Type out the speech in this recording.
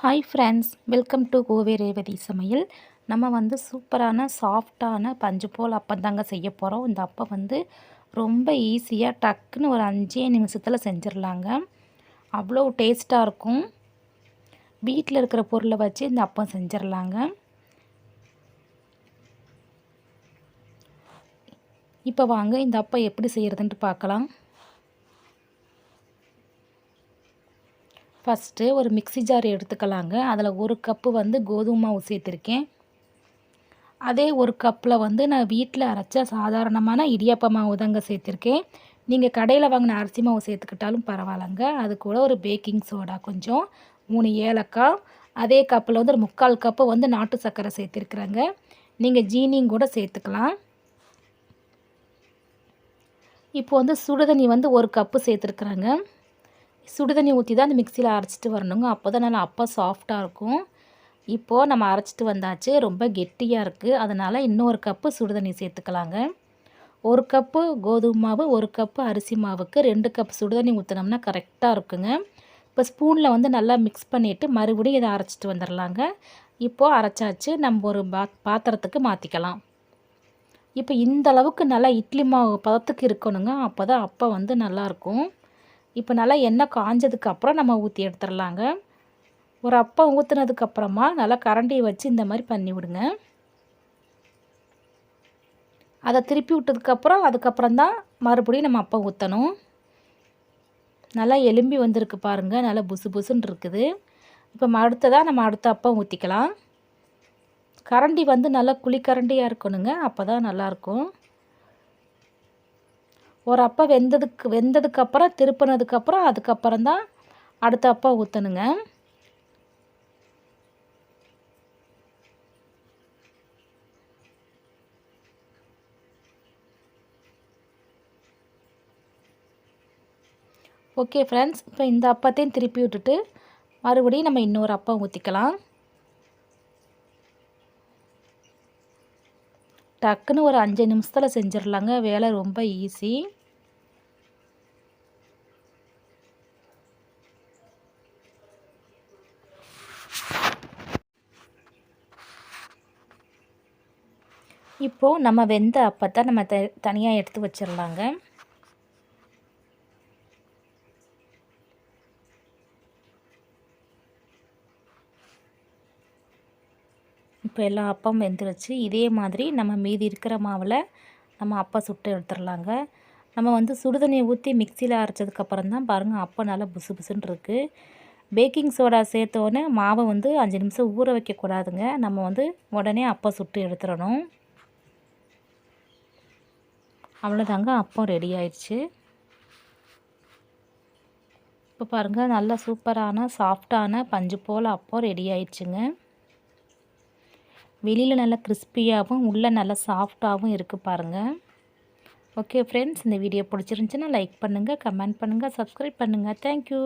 Hi friends welcome to Kovai Revathi சமையல் நம்ம வந்து சூப்பரான சாஃப்டான பஞ்சு போல் அப்பம் தாங்க செய்ய போகிறோம் இந்த அப்பம் வந்து ரொம்ப ஈஸியாக டக்குன்னு ஒரு அஞ்சே நிமிஷத்தில் செஞ்சிடலாங்க அவ்வளோ டேஸ்ட்டாக இருக்கும். வீட்டில் இருக்கிற பொருளை வச்சு இந்த அப்பம் செஞ்சிடலாங்க இப்போ வாங்க இந்த அப்பம் எப்படி செய்கிறதுன்ட்டு பார்க்கலாம் ஃபஸ்ட்டு ஒரு மிக்சி ஜார் எடுத்துக்கலாங்க. அதில் ஒரு கப்பு வந்து கோதுமை மாவு சேர்த்துருக்கேன். அதே ஒரு கப்பில் வந்து நான் வீட்டில் அரைச்ச சாதாரணமான இடியாப்ப மாவு தாங்க சேர்த்துருக்கேன். நீங்கள் கடையில் வாங்கின அரிசி மாவு சேர்த்துக்கிட்டாலும் பரவாயில்லங்க. அது கூட ஒரு பேக்கிங் சோடா கொஞ்சம். மூணு ஏலக்காய். அதே கப்பில் வந்து ஒரு முக்கால் கப்பு வந்து நாட்டு சர்க்கரை சேர்த்துருக்குறேங்க. நீங்கள் ஜீனியும் கூட சேர்த்துக்கலாம். இப்போ வந்து சுடுதண்ணி வந்து ஒரு கப்பு சேர்த்துருக்குறேங்க. சுடுதண்ணி ஊற்றி தான் அந்த மிக்சியில் அரைச்சிட்டு வரணுங்க. அப்போ தான் நல்லா அப்போ சாஃப்டாக இருக்கும். இப்போது நம்ம அரைச்சிட்டு வந்தாச்சு. ரொம்ப கெட்டியாக இருக்குது அதனால் இன்னொரு கப்பு சுடுதண்ணி சேர்த்துக்கலாங்க. ஒரு கப்பு கோதுமை மாவு ஒரு கப்பு அரிசி மாவுக்கு ரெண்டு கப் சுடுதண்ணி ஊற்றினோம்னா கரெக்டாக இருக்குங்க. இப்போ ஸ்பூனில் வந்து நல்லா மிக்ஸ் பண்ணிவிட்டு மறுபடியும் இதை அரைச்சிட்டு வந்துடலாங்க இப்போது அரைச்சாச்சு. நம்ம ஒரு பா பாத்திரத்துக்கு மாற்றிக்கலாம் இப்போ இந்த அளவுக்கு நல்லா இட்லி மாவு பதத்துக்கு இருக்கணுங்க. அப்போ தான் அப்போ வந்து நல்லாயிருக்கும் இப்போ நல்லா எண்ணெய் காஞ்சதுக்கப்புறம் நம்ம ஊற்றி எடுத்துடலாங்க. ஒரு அப்பம் ஊற்றுனதுக்கப்புறமா நல்லா கரண்டியை வச்சு இந்த மாதிரி பண்ணி விடுங்க. அதை திருப்பி விட்டதுக்கப்புறம் அதுக்கப்புறம் தான் மறுபடியும் நம்ம அப்பம் ஊற்றணும் நல்லா எலும்பி வந்திருக்கு பாருங்கள் நல்லா புசு புசுன்னு இருக்குது. இப்போ அடுத்ததாக நம்ம அடுத்த அப்பம் ஊற்றிக்கலாம் கரண்டி வந்து நல்லா குழிக்கரண்டியாக இருக்கணுங்க அப்போ தான் நல்லாயிருக்கும் ஒரு அப்பா வெந்ததுக்கு வெந்ததுக்கப்புறம் திருப்பினதுக்கப்புறம் அதுக்கப்புறம் தான் அடுத்த அப்பா ஊற்றணுங்க ஓகே ஃப்ரெண்ட்ஸ் இப்போ இந்த அப்பத்தையும் திருப்பி விட்டுட்டு மறுபடியும் நம்ம இன்னொரு அப்பம் ஊற்றிக்கலாம் டக்குன்னு ஒரு அஞ்சு நிமிஷத்தில் செஞ்சிடலாங்க வேலை ரொம்ப ஈஸி இப்போது நம்ம வெந்த அப்பத்தை நம்ம த தனியாக எடுத்து வச்சிடலாங்க இப்போ எல்லா அப்பம் வெந்துருச்சு. இதே மாதிரி நம்ம மீதி இருக்கிற மாவில் நம்ம அப்பம் சுட்டு எடுத்துடலாங்க நம்ம வந்து சுடுதண்ணியை ஊற்றி மிக்சியில் அரைச்சதுக்கப்புறம் தான் பாருங்கள் அப்பம் நல்லா புசு புசுன்னு இருக்குது பேக்கிங் சோடா சேர்த்தோடனே மாவை வந்து அஞ்சு நிமிஷம் ஊற வைக்கக்கூடாதுங்க. நம்ம வந்து உடனே அப்பம் சுட்டு எடுத்துடணும் அவ்வளோதாங்க அப்பம் ரெடி ஆயிடுச்சு. இப்போ பாருங்கள் நல்லா சூப்பரான சாஃப்டான பஞ்சு போல் அப்பம் ரெடி ஆயிடுச்சுங்க. வெளியில் நல்லா கிறிஸ்பியாகவும் உள்ளே நல்லா சாஃப்டாகவும் இருக்குது பாருங்கள் ஓகே ஃப்ரெண்ட்ஸ் இந்த வீடியோ பிடிச்சிருந்துச்சின்னா லைக் பண்ணுங்கள் கமெண்ட் பண்ணுங்கள் சப்ஸ்கிரைப் பண்ணுங்கள் தேங்க்யூ